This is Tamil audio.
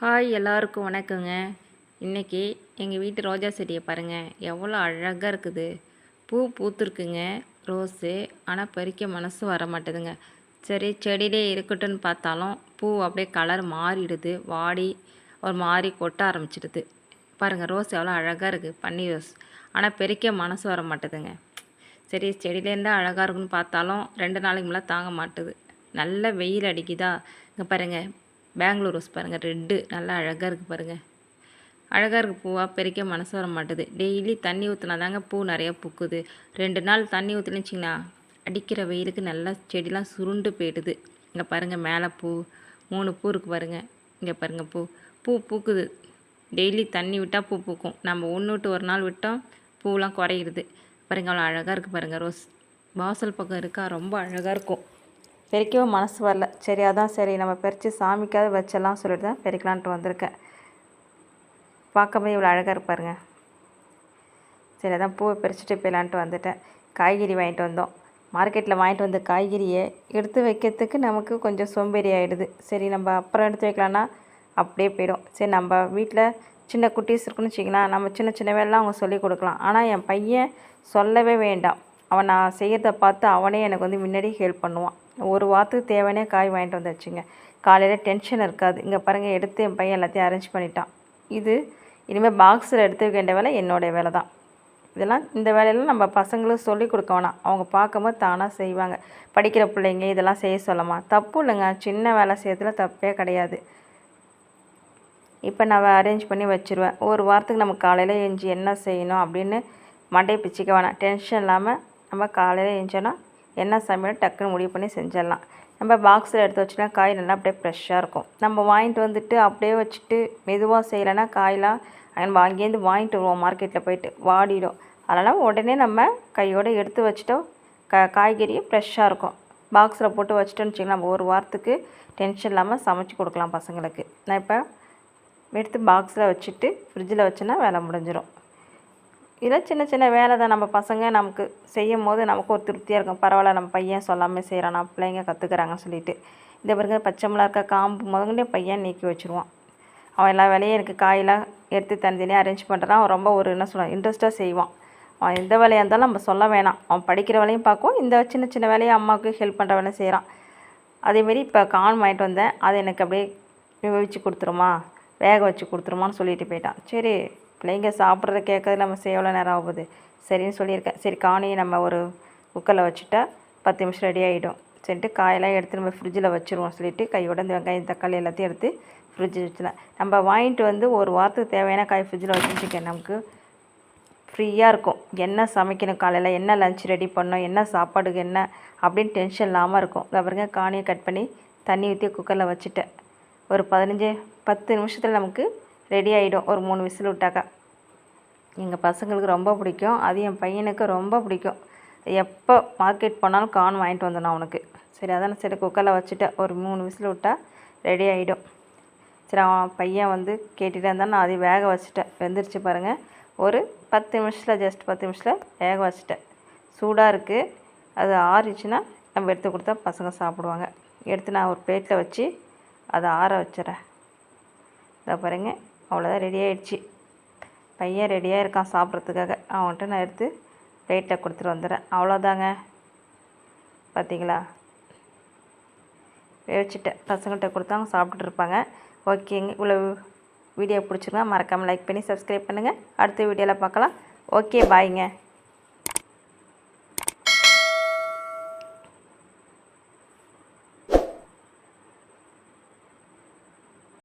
ஹாய் எல்லாருக்கும் வணக்கங்க. இன்றைக்கி எங்கள் வீட்டு ரோஜா செடியை பாருங்கள் எவ்வளோ அழகாக இருக்குது. பூ பூத்துருக்குங்க. ரோஸு. ஆனால் பறிக்க மனசு வர மாட்டேதுங்க. சரி செடியிலே இருக்கட்டும்னு பார்த்தாலும் பூ அப்படியே கலர் மாறிடுது. வாடி ஒரு மாதிரி கொட்ட ஆரம்பிச்சிடுது. பாருங்கள் ரோஸ் எவ்வளோ அழகாக இருக்குது பன்னீர் ரோஸ். ஆனால் பெருக்க மனசு வர மாட்டேதுங்க. சரி செடியிலேருந்தால் அழகாக இருக்குன்னு பார்த்தாலும் ரெண்டு நாளைக்கு மேலே தாங்க மாட்டுது. நல்ல வெயில் அடிக்குதா. இங்கே பாருங்கள் பெங்களூர் ரோஸ் பாருங்கள் ரெட்டு. நல்லா அழகாக இருக்குது பாருங்கள் அழகாக இருக்குது பூவாக பறிக்க மனசு வர மாட்டுது. டெய்லி தண்ணி ஊற்றினா தாங்க பூ நிறையா பூக்குது. ரெண்டு நாள் தண்ணி ஊற்றினுச்சிங்கன்னா அடிக்கிற வெயிலுக்கு நல்லா செடிலாம் சுருண்டு போயிடுது. இங்கே பாருங்கள் மேலே பூ மூணு பூ இருக்குது பாருங்கள் இங்கே பாருங்கள் பூ. பூ பூக்குது. டெய்லி தண்ணி விட்டால் பூ பூக்கும். நம்ம ஒன்று விட்டு ஒரு நாள் விட்டோம் பூலாம் குறையிடுது. பாருங்கள் அவ்வளோ அழகாக இருக்குது பாருங்கள் ரோஸ். வாசல் பக்கம் இருக்கா ரொம்ப அழகாக இருக்கும். பெருக்கவும் மனசு வரல. சரி அதான் சரி நம்ம பறித்து சாமிக்காவது வச்சலாம் சொல்லிட்டு தான் பெருக்கலான்ட்டு வந்திருக்கேன். பார்க்கவே இவ்வளோ அழகாக இருப்பாருங்க சரி அதான் பூவை பறிச்சுட்டு போயிடலான்ட்டு வந்துட்டேன். காய்கறி வாங்கிட்டு வந்தோம். மார்க்கெட்டில் வாங்கிட்டு வந்த காய்கறியை எடுத்து வைக்கிறதுக்கு நமக்கு கொஞ்சம் சோம்பேறி ஆகிடுது சரி நம்ம அப்புறம் எடுத்து வைக்கலான்னா அப்படியே போயிடும். சரி நம்ம வீட்டில் சின்ன குட்டீஸ் இருக்குன்னு வச்சிக்கலாம் நம்ம சின்ன சின்ன வேலைலாம் அவங்க சொல்லி கொடுக்கலாம். ஆனால் என் பையன் சொல்லவே வேண்டாம். அவன் நான் செய்கிறத பார்த்து அவனே எனக்கு வந்து முன்னாடி ஹெல்ப் பண்ணுவான். ஒரு வாரத்துக்கு தேவையான காய் வாங்கிட்டு வந்தாச்சுங்க. காலையில் டென்ஷன் இருக்காது. இங்கே பாருங்கள் எடுத்து என் பையன் எல்லாத்தையும் அரேஞ்ச் பண்ணிட்டான். இது இனிமேல் பாக்ஸில் எடுத்து வைக்க வேண்டிய வேலை என்னுடைய வேலை தான். இதெல்லாம் இந்த வேலையெல்லாம் நம்ம பசங்களுக்கு சொல்லி கொடுக்க வேணாம். அவங்க பார்க்கும்போது தானாக செய்வாங்க. படிக்கிற பிள்ளைங்க இதெல்லாம் செய்ய சொல்லமா? தப்பு இல்லைங்க. சின்ன வேலை செய்யறதுல தப்பே கிடையாது. இப்போ நான் அரேஞ்ச் பண்ணி வச்சுருவேன். ஒரு வாரத்துக்கு நம்ம காலையில் எஞ்சி என்ன செய்யணும் அப்படின்னு மண்டையை பிச்சுக்க வேணாம். டென்ஷன் இல்லாமல் நம்ம காலையில் எஞ்சோன்னா என்ன சமையல் டக்குன்னு முடிவு பண்ணி செஞ்சிடலாம். நம்ம பாக்ஸில் எடுத்து வச்சுனா காய் நல்லா அப்படியே ஃப்ரெஷ்ஷாக இருக்கும். நம்ம வாங்கிட்டு வந்துட்டு அப்படியே வச்சுட்டு மெதுவாக செய்யலைன்னா காயெலாம் நம்ம அங்கேருந்து வாங்கிட்டு வருவோம் மார்க்கெட்டில் போயிட்டு. வாடிடும். அதனால் உடனே நம்ம கையோடு எடுத்து வச்சுட்டோம். க காய்கறியும் ஃப்ரெஷ்ஷாக இருக்கும். பாக்ஸில் போட்டு வச்சுட்டோன்னு வச்சிங்கன்னா நம்ம ஒரு வாரத்துக்கு டென்ஷன் இல்லாமல் சமைச்சு கொடுக்கலாம் பசங்களுக்கு. நான் இப்போ எடுத்து பாக்ஸில் வச்சுட்டு ஃப்ரிட்ஜில் வச்சேன்னா வேலை முடிஞ்சிடும் இதில் சின்ன சின்ன வேலை தான் நம்ம பசங்க நமக்கு செய்யும் போது நமக்கு ஒரு திருப்தியாக இருக்கும். பரவாயில்ல நம்ம பையன் சொல்லாமல் செய்கிறான் நம்ம பிள்ளைங்க கற்றுக்குறாங்கன்னு சொல்லிட்டு. இந்த பிறகு பச்சை மிளகா காம்பு முதங்கண்டே பையன் நீக்கி வச்சுருவான். அவன் எல்லா வேலையும் எனக்கு காயெல்லாம் எடுத்து தனித்தனியாக அரேஞ்ச் பண்ணுறான் அவன் ரொம்ப ஒரு என்ன சொல்லுவான் இன்ட்ரெஸ்ட்டாக செய்வான். அவன் எந்த வேலையாக இருந்தாலும் நம்ம சொல்ல வேணாம். அவன் படிக்கிற வேலையும் பார்க்கும். இந்த சின்ன சின்ன வேலையை அம்மாவுக்கு ஹெல்ப் பண்ணுற வேலையும் செய்கிறான் அதேமாரி இப்போ கான் வாங்கிட்டு வந்தேன். அதை எனக்கு அப்படியே வேவிச்சு கொடுத்துருமா? வேக வச்சு கொடுத்துருமான்னு சொல்லிட்டு போயிட்டான். சரி பிள்ளைங்க சாப்பிட்றத கேட்கறது நம்ம செய்ய எவ்வளோ நேரம் ஆகுது? சரின்னு சொல்லியிருக்கேன். சரி காணியை நம்ம ஒரு குக்கரில் வச்சுட்டா பத்து நிமிஷம் ரெடி ஆகிடும் சரிட்டு காயெல்லாம் எடுத்து நம்ம ஃப்ரிட்ஜில் வச்சுருவோம். சொல்லிவிட்டு கையோட இந்த வெங்காயம் தக்காளி எல்லாத்தையும் எடுத்து ஃப்ரிட்ஜில் வச்சுலாம் நம்ம வாங்கிட்டு வந்து ஒரு வாரத்துக்கு தேவையான காய் ஃப்ரிட்ஜில் வச்சுருக்கேன் நமக்கு ஃப்ரீயாக இருக்கும். என்ன சமைக்கணும் காலையில்? என்ன லஞ்ச் ரெடி பண்ணணும்? என்ன சாப்பாடுக்கு என்ன? அப்படின்னு டென்ஷன் இல்லாமல் இருக்கும். அப்புறங்க காணியை கட் பண்ணி தண்ணி ஊற்றி குக்கரில் வச்சுட்டேன். ஒரு பதினஞ்சு பத்து நிமிஷத்தில் நமக்கு ரெடி ஆகிடும் ஒரு மூணு விசில் விட்டாக்கா. எங்கள் பசங்களுக்கு ரொம்ப பிடிக்கும். அது என் பையனுக்கு ரொம்ப பிடிக்கும். எப்போ மார்க்கெட் போனாலும் கான் வாங்கிட்டு வந்துடணும் அவனுக்கு. சரி அதான். சரி குக்கரில் வச்சுட்டேன் ஒரு மூணு விசில் விட்டால் ரெடி ஆகிடும் சரி அவன் பையன் வந்து கேட்டுகிட்டே இருந்தால் நான் அதையும் வேக வச்சுட்டேன். வெந்துருச்சு பாருங்கள் ஒரு பத்து நிமிஷத்தில் ஜஸ்ட் பத்து நிமிஷத்தில் வேக வச்சுட்டேன். சூடாக இருக்குது அது ஆறிச்சுன்னா நம்ம எடுத்து கொடுத்தா பசங்க சாப்பிடுவாங்க. எடுத்து நான் ஒரு பிளேட்டில் வச்சு அதை ஆற வச்சிடறேன். இதை பாருங்கள் அவ்வளோதான் ரெடி ஆகிடுச்சு பையன் ரெடியாக இருக்கான் சாப்பிட்றதுக்காக. அவன்கிட்ட நான் எடுத்து பிளேட்டில் கொடுத்துட்டு வந்துடுறேன். அவ்வளோதாங்க. பார்த்தீங்களா? வச்சுட்டேன் பசங்கள்கிட்ட கொடுத்தா அவங்க சாப்பிட்டுட்டு இருப்பாங்க. ஓகேங்க இவ்வளோ வீடியோ பிடிச்சிருந்தா மறக்காமல் லைக் பண்ணி சப்ஸ்கிரைப் பண்ணுங்கள் அடுத்த வீடியோவில் பார்க்கலாம். ஓகே பாய்ங்க